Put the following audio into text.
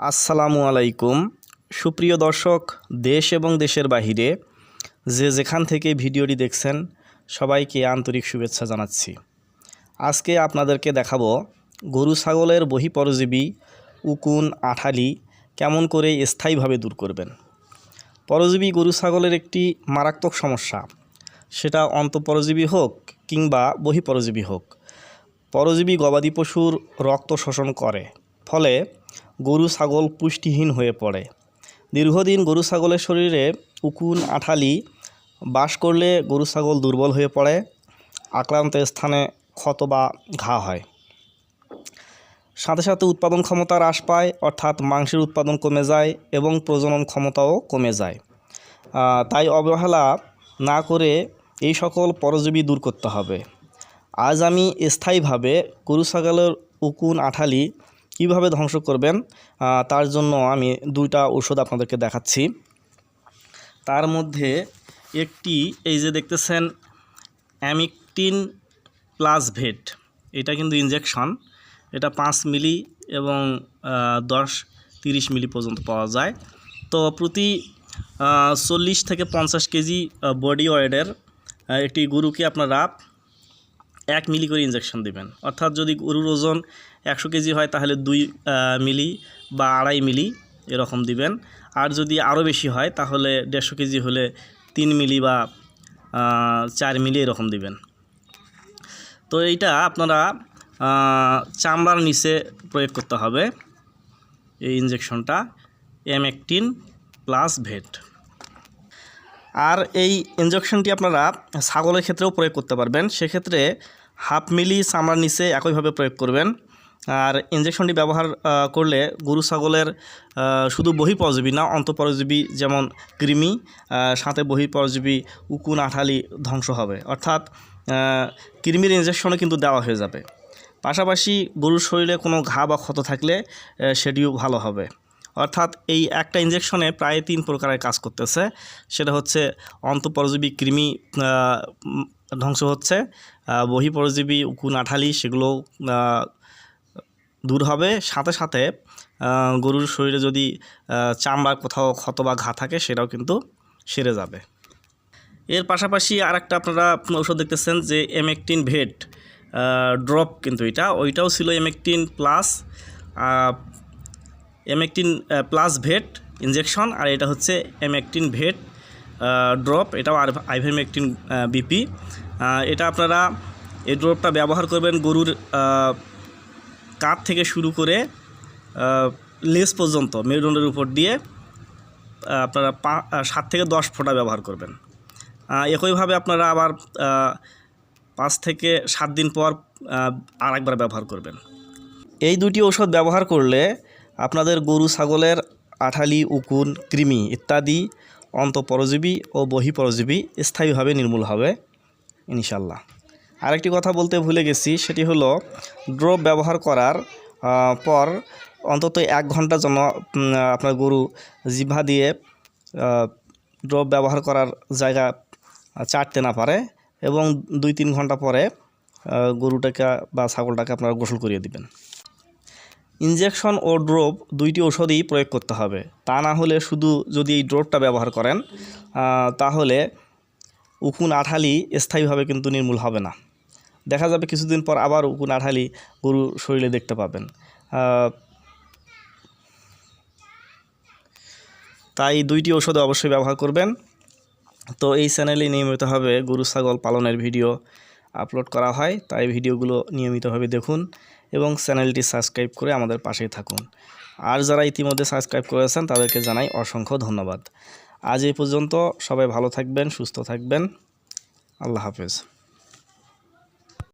আসসালামু আলাইকুম। সুপ্রিয় দর্শক, দেশ এবং দেশের বাহিরে যে যেখান থেকে ভিডিওটি দেখছেন, সবাইকে আন্তরিক শুভেচ্ছা জানাচ্ছি। আজকে আপনাদেরকে দেখাবো গরু ছাগলের বহি পরজীবী উকুন, আঠালি কেমন করে স্থায়ীভাবে দূর করবেন। পরজীবী গরু ছাগলের একটি মারাত্মক সমস্যা, সেটা অন্তঃপরজীবী হোক কিংবা বহিঃপরজীবী হোক। পরজীবী গবাদি পশুর রক্ত শোষণ করে, ফলে গরু ছাগল পুষ্টিহীন হয়ে পড়ে। দীর্ঘদিন গরু ছাগলের শরীরে উকুন, আঠালি বাস করলে গরু ছাগল দুর্বল হয়ে পড়ে, আক্রান্ত স্থানে ক্ষত বা ঘা হয়। সাথে সাথে উৎপাদন ক্ষমতা হ্রাস পায়, অর্থাৎ মাংসের উৎপাদন কমে যায় এবং প্রজনন ক্ষমতাও কমে যায়। তাই অবহেলা না করে এই সকল পরজীবী দূর করতে হবে। আজ আমি স্থায়ীভাবে গরু ছাগলের উকুন, আঠালি কীভাবে ধ্বংস করবেন তার জন্য আমি দুইটা ওষুধ আপনাদেরকে দেখাচ্ছি। তার মধ্যে একটি, এই যে দেখতেছেন, অ্যামিকটিন প্লাস ভেট। এটা কিন্তু ইনজেকশন। এটা পাঁচ মিলি এবং দশ, তিরিশ মিলি পর্যন্ত পাওয়া যায়। তো প্রতি চল্লিশ থেকে পঞ্চাশ কেজি বডি ওয়েটের একটি গরুকে আপনারা এক মিলি করে ইনজেকশন দিবেন। অর্থাৎ যদি গরুর ওজন একশো কেজি হয়, তাহলে দুই মিলি বা আড়াই মিলি এরকম দিবেন। আর যদি আরও বেশি হয়, তাহলে দেড়শো কেজি হলে তিন মিলি বা চার মিলি এরকম দিবেন। তো এইটা আপনারা চামড়ার নিচে প্রয়োগ করতে হবে। এই ইনজেকশনটা এমএকটিন প্লাস ভেট আর এই ইনজেকশনটি আপনারা ছাগলের ক্ষেত্রেও প্রয়োগ করতে পারবেন। সেক্ষেত্রে হাফ মিলি চামড়ার নিচে একইভাবে প্রয়োগ করবেন। আর ইনজেকশনটি ব্যবহার করলে গরু ছাগলের শুধু বহিঃপরজীবী না, অন্তঃপরজীবী যেমন কৃমি সাথে বহিঃপরজীবী উকুন, আঠালি ধ্বংস হবে। অর্থাৎ কৃমির ইনজেকশনও কিন্তু দেওয়া হয়ে যাবে। পাশাপাশি গরুর শরীরে কোনো ঘা বা ক্ষত থাকলে সেটিও ভালো হবে। অর্থাৎ এই একটা ইঞ্জেকশনে প্রায় তিন প্রকারের কাজ করতেছে। সেটা হচ্ছে অন্তঃপরজীবী কৃমি ধ্বংস হচ্ছে বহিঃপরজীবী উকুন আঠালি সেগুলো দূর হবে। সাথে সাথে গরুর শরীরে যদি আহ, চামড়ার কোথাও ক্ষত বা ঘা থাকে সেটাও কিন্তু সেরে যাবে। এর পাশাপাশি আর একটা আপনারা ওষুধ দেখতেছেন যে এমেকটিন ভেট ড্রপ কিন্তু এটা। ওইটাও ছিল এমেকটিন প্লাস এমেকটিন প্লাস ভেট ইনজেকশন আর এটা হচ্ছে এমেকটিন ভেট ড্রপ এটাও আর আইভেমেকটিন বিপি এটা আপনারা এই ড্রপটা ব্যবহার করবেন গরুর কাঁধ থেকে শুরু করে লেজ পর্যন্ত, মেরুদণ্ডের উপর দিয়ে আপনারা পা সাত থেকে দশ ফোঁটা ব্যবহার করবেন। একইভাবে আপনারা আবার পাঁচ থেকে সাত দিন পর আর একবার ব্যবহার করবেন। এই দুটি ঔষধ ব্যবহার করলে আপনাদের গরু ছাগলের আঠালি উকুন কৃমি ইত্যাদি অন্তঃপরজীবী ও বহিঃপরজীবী স্থায়ীভাবে নির্মূল হবে ইনশাল্লাহ আরেকটি কথা বলতে ভুলে গেছি সেটি হলো ড্রপ ব্যবহার করার পর অন্তত এক ঘণ্টা উম, আপনার গরু জিভা দিয়ে ড্রপ ব্যবহার করার জায়গা চাটতে না পারে এবং দুই তিন ঘণ্টা পরে গরুটাকে বা ছাগলটাকে আপনারা গোসল করিয়ে দিবেন। ইনজেকশন ও ড্রপ দুইটি ওষুধই প্রয়োগ করতে হবে। তা না হলে শুধু যদি এই ড্রপটা ব্যবহার করেন তাহলে উকুন আঠালি স্থায়ীভাবে কিন্তু নির্মূল হবে না। দেখা যাবে কিছুদিন পর আবার উকুন আঠালি গরু শরীরে দেখতে পাবেন। তাই দুইটি ওষুধে অবশ্যই ব্যবহার করবেন। তো এই চ্যানেলে নিয়মিতভাবে গরু ছাগল পালনের ভিডিও আপলোড করা হয়। তাই ভিডিওগুলো নিয়মিতভাবে দেখুন। এবং চ্যানেলটি সাবস্ক্রাইব করে আমাদের পাশেই থাকুন। আর যারা ইতিমধ্যে সাবস্ক্রাইব করেছেন তাদেরকে জানাই অসংখ্য ধন্যবাদ। আজ এই পর্যন্ত সবাই ভালো থাকবেন, সুস্থ থাকবেন। আল্লাহ হাফেজ।